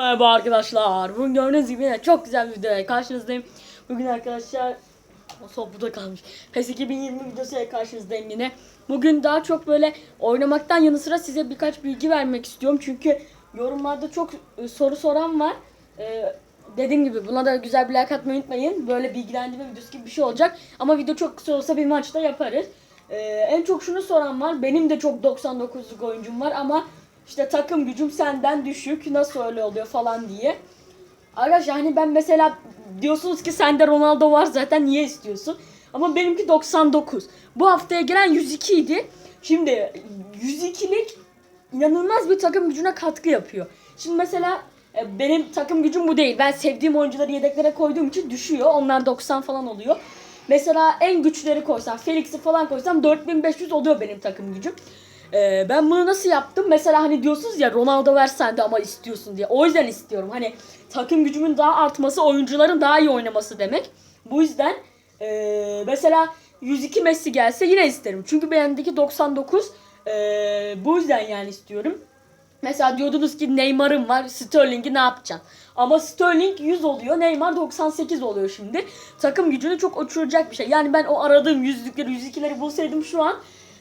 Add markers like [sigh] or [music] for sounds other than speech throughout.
Merhaba arkadaşlar. Bugün gördüğünüz gibi yine çok güzel bir videoya karşınızdayım. Bugün arkadaşlar o sopuda kalmış. PES 2020 videosuyla karşınızdayım yine. Bugün daha çok böyle oynamaktan yanı sıra size birkaç bilgi vermek istiyorum. Çünkü yorumlarda çok e, soru soran var. Ee, dediğim gibi buna da güzel bir like atmayı unutmayın. Böyle bilgilendirme videosu gibi bir şey olacak. Ama video çok kısa olsa bir maçta yaparız. Ee, en çok şunu soran var. Benim de çok 99'luk oyuncum var ama işte takım gücüm senden düşük. Nasıl öyle oluyor falan diye. Arkadaşlar hani ben mesela diyorsunuz ki sende Ronaldo var zaten niye istiyorsun? Ama benimki 99. Bu haftaya gelen 102 idi. Şimdi 102'lik inanılmaz bir takım gücüne katkı yapıyor. Şimdi mesela e, benim takım gücüm bu değil. Ben sevdiğim oyuncuları yedeklere koyduğum için düşüyor. Onlar 90 falan oluyor. Mesela en güçleri koysam, Felix'i falan koysam 4500 oluyor benim takım gücüm. Ee, ben bunu nasıl yaptım? Mesela hani diyorsunuz ya Ronaldo versen de ama istiyorsun diye. O yüzden istiyorum. Hani takım gücümün daha artması, oyuncuların daha iyi oynaması demek. Bu yüzden ee, mesela 102 Messi gelse yine isterim. Çünkü bendeki 99 ee, bu yüzden yani istiyorum. Mesela diyordunuz ki Neymar'ım var, Sterling'i ne yapacaksın? Ama Sterling 100 oluyor, Neymar 98 oluyor şimdi. Takım gücünü çok uçuracak bir şey. Yani ben o aradığım yüzlükleri, 102'leri bulsaydım şu an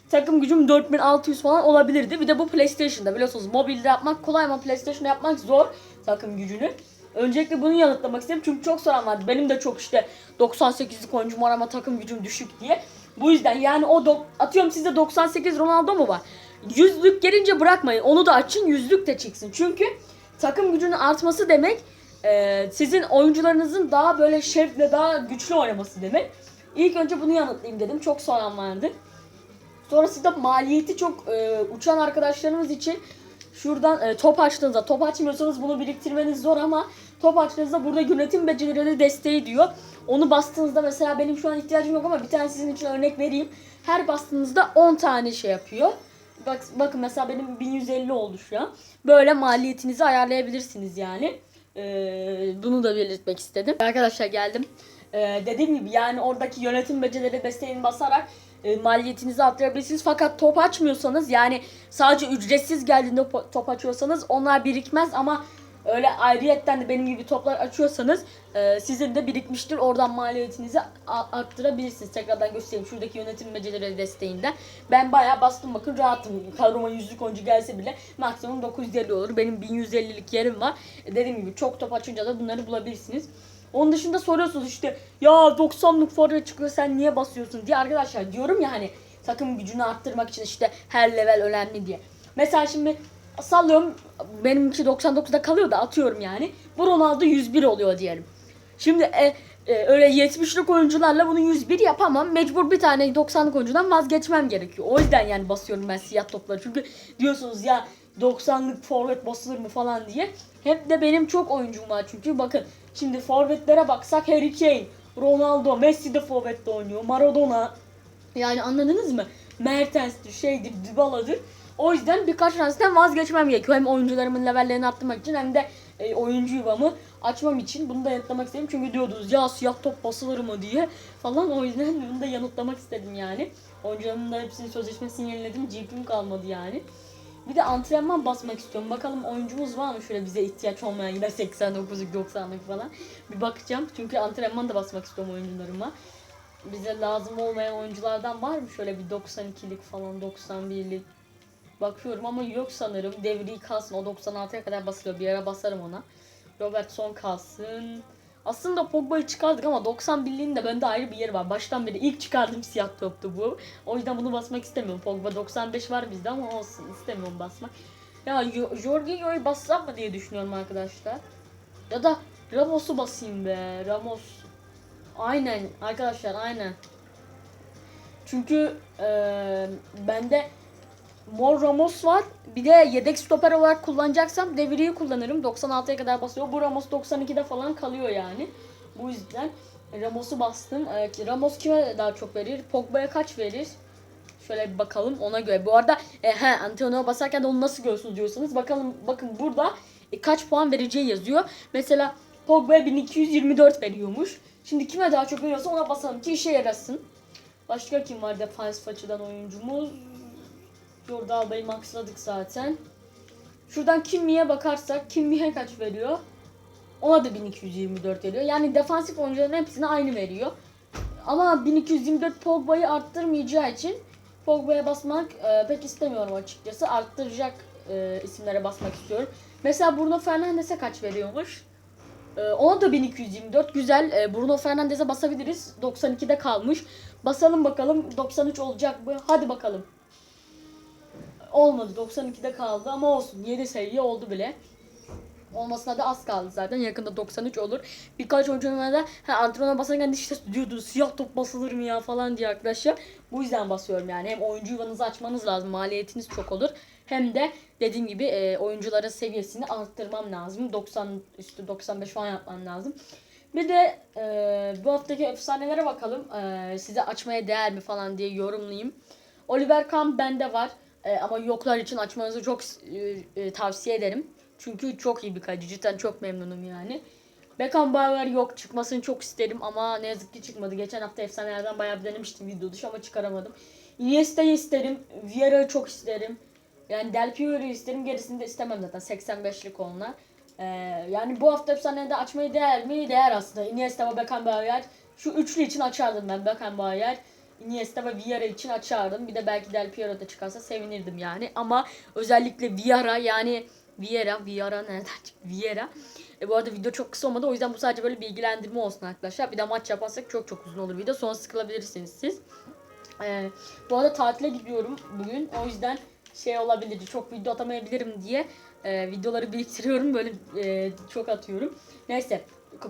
takım gücüm 4600 falan olabilirdi. Bir de bu PlayStation'da biliyorsunuz mobilde yapmak kolay ama PlayStation'da yapmak zor takım gücünü. Öncelikle bunu yanıtlamak istedim çünkü çok soran vardı. Benim de çok işte 98'lik oyuncum var ama takım gücüm düşük diye. Bu yüzden yani o atıyorum sizde 98 Ronaldo mu var? Yüzlük gelince bırakmayın. Onu da açın yüzlük de çıksın. Çünkü takım gücünün artması demek e, sizin oyuncularınızın daha böyle şevkle daha güçlü oynaması demek. İlk önce bunu yanıtlayayım dedim. Çok soran vardı. Sonrasında maliyeti çok e, uçan arkadaşlarımız için şuradan e, top açtığınızda top açmıyorsanız bunu biriktirmeniz zor ama top açtığınızda burada yönetim becerileri desteği diyor. Onu bastığınızda mesela benim şu an ihtiyacım yok ama bir tane sizin için örnek vereyim. Her bastığınızda 10 tane şey yapıyor. Bak, bakın mesela benim 1150 oldu şu an. Böyle maliyetinizi ayarlayabilirsiniz yani. Ee, bunu da belirtmek istedim. Arkadaşlar geldim. Ee, dediğim gibi yani oradaki yönetim becerileri desteğini basarak e, maliyetinizi arttırabilirsiniz. Fakat top açmıyorsanız yani sadece ücretsiz geldiğinde top açıyorsanız onlar birikmez ama öyle ayrıyetten de benim gibi toplar açıyorsanız e, sizin de birikmiştir. Oradan maliyetinizi arttırabilirsiniz. Tekrardan göstereyim şuradaki yönetim becerileri desteğinden. Ben bayağı bastım bakın rahatım. Kadroma yüzlük oyuncu gelse bile maksimum 950 olur. Benim 1150'lik yerim var. E, dediğim gibi çok top açınca da bunları bulabilirsiniz. Onun dışında soruyorsunuz işte ya 90'lık forvet çıkıyor sen niye basıyorsun diye arkadaşlar diyorum ya hani takım gücünü arttırmak için işte her level önemli diye. Mesela şimdi sallıyorum benimki 99'da kalıyor da atıyorum yani. Bu Ronaldo 101 oluyor diyelim. Şimdi e, e, öyle 70'lik oyuncularla bunu 101 yapamam. Mecbur bir tane 90'lık oyuncudan vazgeçmem gerekiyor. O yüzden yani basıyorum ben siyah topları. Çünkü diyorsunuz ya 90'lık forvet basılır mı falan diye. Hep de benim çok oyuncum var çünkü bakın şimdi forvetlere baksak Harry Kane, Ronaldo, Messi de forvette oynuyor. Maradona yani anladınız mı? Mertens'tir, şeydir, Dybala'dır. O yüzden birkaç tanesinden vazgeçmem gerekiyor. Hem oyuncularımın levellerini arttırmak için hem de e, oyuncu yuvamı açmam için. Bunu da yanıtlamak istedim. Çünkü diyordunuz ya siyah top basılır mı diye falan. O yüzden [laughs] bunu da yanıtlamak istedim yani. Oyuncularımın da hepsini sözleşmesini yeniledim. GP'm kalmadı yani. Bir de antrenman basmak istiyorum. Bakalım oyuncumuz var mı şöyle bize ihtiyaç olmayan yine [laughs] 89'luk 90'lık falan. Bir bakacağım. Çünkü antrenman da basmak istiyorum oyuncularıma. Bize lazım olmayan oyunculardan var mı şöyle bir 92'lik falan 91'lik. Bakıyorum ama yok sanırım. Devri kalsın. O 96'ya kadar basılıyor. Bir ara basarım ona. Robertson kalsın. Aslında Pogba'yı çıkardık ama 91'liğin de bende ayrı bir yeri var. Baştan beri ilk çıkardığım siyah toptu bu. O yüzden bunu basmak istemiyorum. Pogba 95 var bizde ama olsun istemiyorum basmak. Ya Jorginho'yu bassam mı diye düşünüyorum arkadaşlar. Ya da Ramos'u basayım be. Ramos. Aynen arkadaşlar aynen. Çünkü eee bende Mor Ramos var. Bir de yedek stoper olarak kullanacaksam devriyi kullanırım. 96'ya kadar basıyor. Bu Ramos 92'de falan kalıyor yani. Bu yüzden Ramos'u bastım. Ee, Ramos kime daha çok verir? Pogba'ya kaç verir? Şöyle bir bakalım ona göre. Bu arada e, he, Antonio basarken de onu nasıl görüyorsunuz diyorsanız bakalım bakın burada e, kaç puan vereceği yazıyor. Mesela Pogba'ya 1224 veriyormuş. Şimdi kime daha çok veriyorsa ona basalım ki işe yarasın. Başka kim var defans açıdan oyuncumuz? Jordi Alba'yı maxladık zaten. Şuradan Kimmi'ye bakarsak Kimmi'ye kaç veriyor? Ona da 1224 veriyor. Yani defansif oyuncuların hepsine aynı veriyor. Ama 1224 Pogba'yı arttırmayacağı için Pogba'ya basmak e, pek istemiyorum açıkçası. Arttıracak e, isimlere basmak istiyorum. Mesela Bruno Fernandes'e kaç veriyormuş? E, ona da 1224. Güzel. E, Bruno Fernandes'e basabiliriz. 92'de kalmış. Basalım bakalım 93 olacak mı? Hadi bakalım. Olmadı. 92'de kaldı ama olsun. 7 seviye oldu bile. Olmasına da az kaldı zaten. Yakında 93 olur. Birkaç oyuncuma da ha, antrenman basarken işte diyordu siyah top basılır mı ya falan diye arkadaşlar. Bu yüzden basıyorum yani. Hem oyuncu yuvanızı açmanız lazım. Maliyetiniz çok olur. Hem de dediğim gibi e, oyuncuların seviyesini arttırmam lazım. 90 üstü 95 falan yapmam lazım. Bir de e, bu haftaki efsanelere bakalım. E, size açmaya değer mi falan diye yorumlayayım. Oliver Kahn bende var. E, ama yoklar için açmanızı çok e, e, tavsiye ederim. Çünkü çok iyi bir kaleci. Cidden çok memnunum yani. Beckenbauer yok. Çıkmasını çok isterim ama ne yazık ki çıkmadı. Geçen hafta efsanelerden bayağı bir denemiştim video dışı ama çıkaramadım. Iniesta'yı isterim. Vieira'yı çok isterim. Yani Del Piero'yu isterim. Gerisini de istemem zaten. 85'lik onlar. Ee, yani bu hafta efsanede açmayı değer mi? Değer aslında. Iniesta ve Beckenbauer. Şu üçlü için açardım ben Beckenbauer. Iniesta ve Vieira için açardım. Bir de belki Del Piero da çıkarsa sevinirdim yani. Ama özellikle Vieira yani Vieira, Vieira nereden çıktı? [laughs] Vieira. E, bu arada video çok kısa olmadı. O yüzden bu sadece böyle bilgilendirme olsun arkadaşlar. Bir de maç yaparsak çok çok uzun olur video. Sonra sıkılabilirsiniz siz. E, bu arada tatile gidiyorum bugün. O yüzden şey olabilir. Çok video atamayabilirim diye e, videoları biriktiriyorum. Böyle e, çok atıyorum. Neyse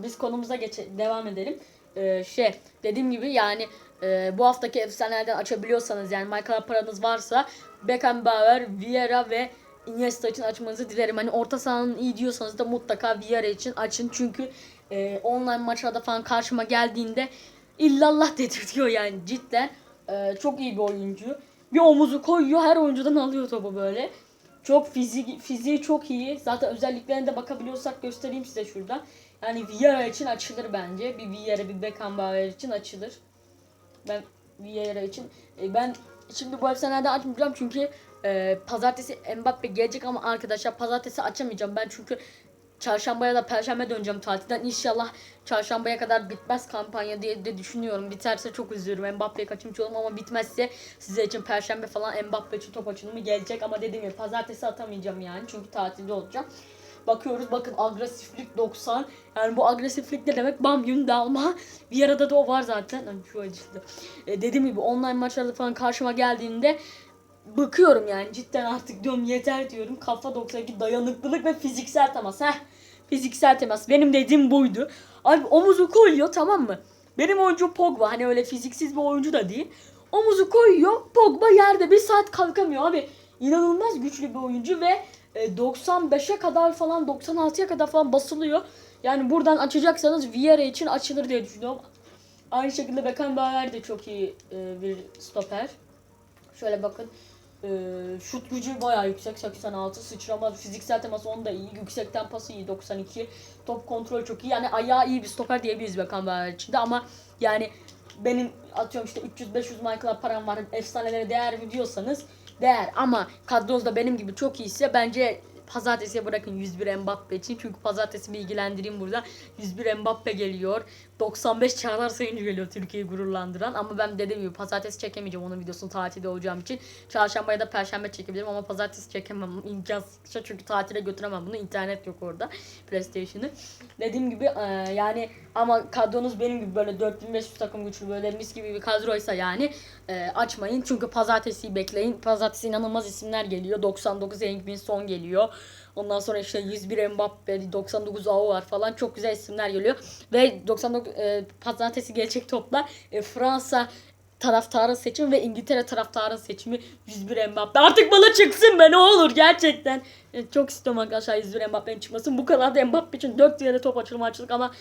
biz konumuza geç devam edelim. E, şey dediğim gibi yani e, bu haftaki efsanelerden açabiliyorsanız yani Michael paranız varsa Beckenbauer, Vieira ve Iniesta için açmanızı dilerim. Hani orta sahanın iyi diyorsanız da mutlaka Vieira için açın. Çünkü e, online maçlarda falan karşıma geldiğinde illallah dedirtiyor yani cidden. E, çok iyi bir oyuncu. Bir omuzu koyuyor her oyuncudan alıyor topu böyle. Çok fizik, fiziği çok iyi. Zaten özelliklerine de bakabiliyorsak göstereyim size şurada. Yani Vieira için açılır bence. Bir Vieira bir Beckenbauer için açılır. Ben Vieira için e, ben şimdi bu efsaneden açmayacağım çünkü e, pazartesi Mbappe gelecek ama arkadaşlar pazartesi açamayacağım ben çünkü çarşambaya da perşembe döneceğim tatilden. İnşallah çarşambaya kadar bitmez kampanya diye de düşünüyorum. Biterse çok üzülürüm. Mbappe'yi kaçırmış olurum ama bitmezse size için perşembe falan Mbappe için top açılımı gelecek ama dediğim gibi pazartesi atamayacağım yani çünkü tatilde olacağım. Bakıyoruz bakın agresiflik 90. Yani bu agresiflik ne demek? Bam yün dalma. Bir arada da o var zaten. Ay, şu acıdı. E, dediğim gibi online maçlarda falan karşıma geldiğinde bakıyorum yani cidden artık diyorum yeter diyorum. Kafa 92 dayanıklılık ve fiziksel temas. Heh. Fiziksel temas. Benim dediğim buydu. Abi omuzu koyuyor tamam mı? Benim oyuncu Pogba. Hani öyle fiziksiz bir oyuncu da değil. Omuzu koyuyor. Pogba yerde bir saat kalkamıyor abi. İnanılmaz güçlü bir oyuncu ve e, 95'e kadar falan 96'ya kadar falan basılıyor. Yani buradan açacaksanız Vieira için açılır diye düşünüyorum. Aynı şekilde Beckenbauer de çok iyi e, bir stoper. Şöyle bakın. E, şut gücü bayağı yüksek 86 sıçrama fiziksel teması onda iyi yüksekten pası iyi 92 top kontrol çok iyi yani ayağı iyi bir stoper diyebiliriz Beckenbauer için de ama yani benim atıyorum işte 300-500 Michael'a param var efsanelere değer mi diyorsanız değer ama kadronuzda benim gibi çok iyiyse bence pazartesiye bırakın 101 Mbappe için. Çünkü pazartesi bilgilendireyim burada. 101 Mbappe geliyor. 95 Çağlar Sayıncı geliyor Türkiye'yi gururlandıran. Ama ben dediğim gibi pazartesi çekemeyeceğim onun videosunu tatilde olacağım için. Çarşamba ya da perşembe çekebilirim ama pazartesi çekemem. imkansız çünkü tatile götüremem bunu. internet yok orada. PlayStation'ı. Dediğim gibi e, yani ama kadronuz benim gibi böyle 4500 takım güçlü böyle mis gibi bir kadroysa yani e, açmayın. Çünkü pazartesiyi bekleyin. Pazartesi inanılmaz isimler geliyor. 99 Engin Son geliyor. Ondan sonra işte 101 Mbappe, 99 AO var falan çok güzel isimler geliyor. Ve 99 e, pazartesi gelecek topla e, Fransa taraftarın seçimi ve İngiltere taraftarın seçimi 101 Mbappe. Artık bana çıksın be ne olur gerçekten. E, çok istiyorum arkadaşlar 101 Mbappe'nin çıkmasın. Bu kadar da Mbappe için 4 yere top açılma açılık ama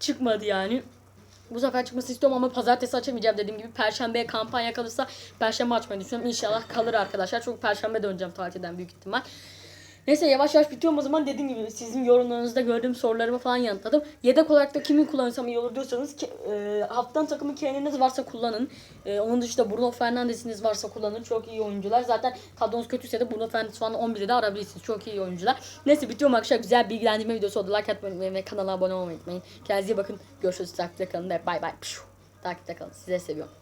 çıkmadı yani. Bu sefer çıkması istiyorum ama pazartesi açamayacağım dediğim gibi. Perşembeye kampanya kalırsa perşembe açmayı düşünüyorum. İnşallah kalır arkadaşlar. Çünkü perşembe döneceğim tatilden büyük ihtimal. Neyse yavaş yavaş bitiyorum o zaman dediğim gibi sizin yorumlarınızda gördüğüm sorularımı falan yanıtladım. Yedek olarak da kimi kullanırsam iyi olur diyorsanız ki, e, haftanın takımı kendiniz varsa kullanın. E, onun dışında Bruno Fernandes'iniz varsa kullanın. Çok iyi oyuncular. Zaten kadronuz kötüyse de Bruno Fernandes falan 11'de de arabilirsiniz. Çok iyi oyuncular. Neyse bitiyorum arkadaşlar. Güzel bilgilendirme videosu oldu. Like atmayı ve kanala abone olmayı unutmayın. Kendinize iyi bakın. Görüşürüz. Takipte kalın ve bay bay. Takipte kalın. Size seviyorum.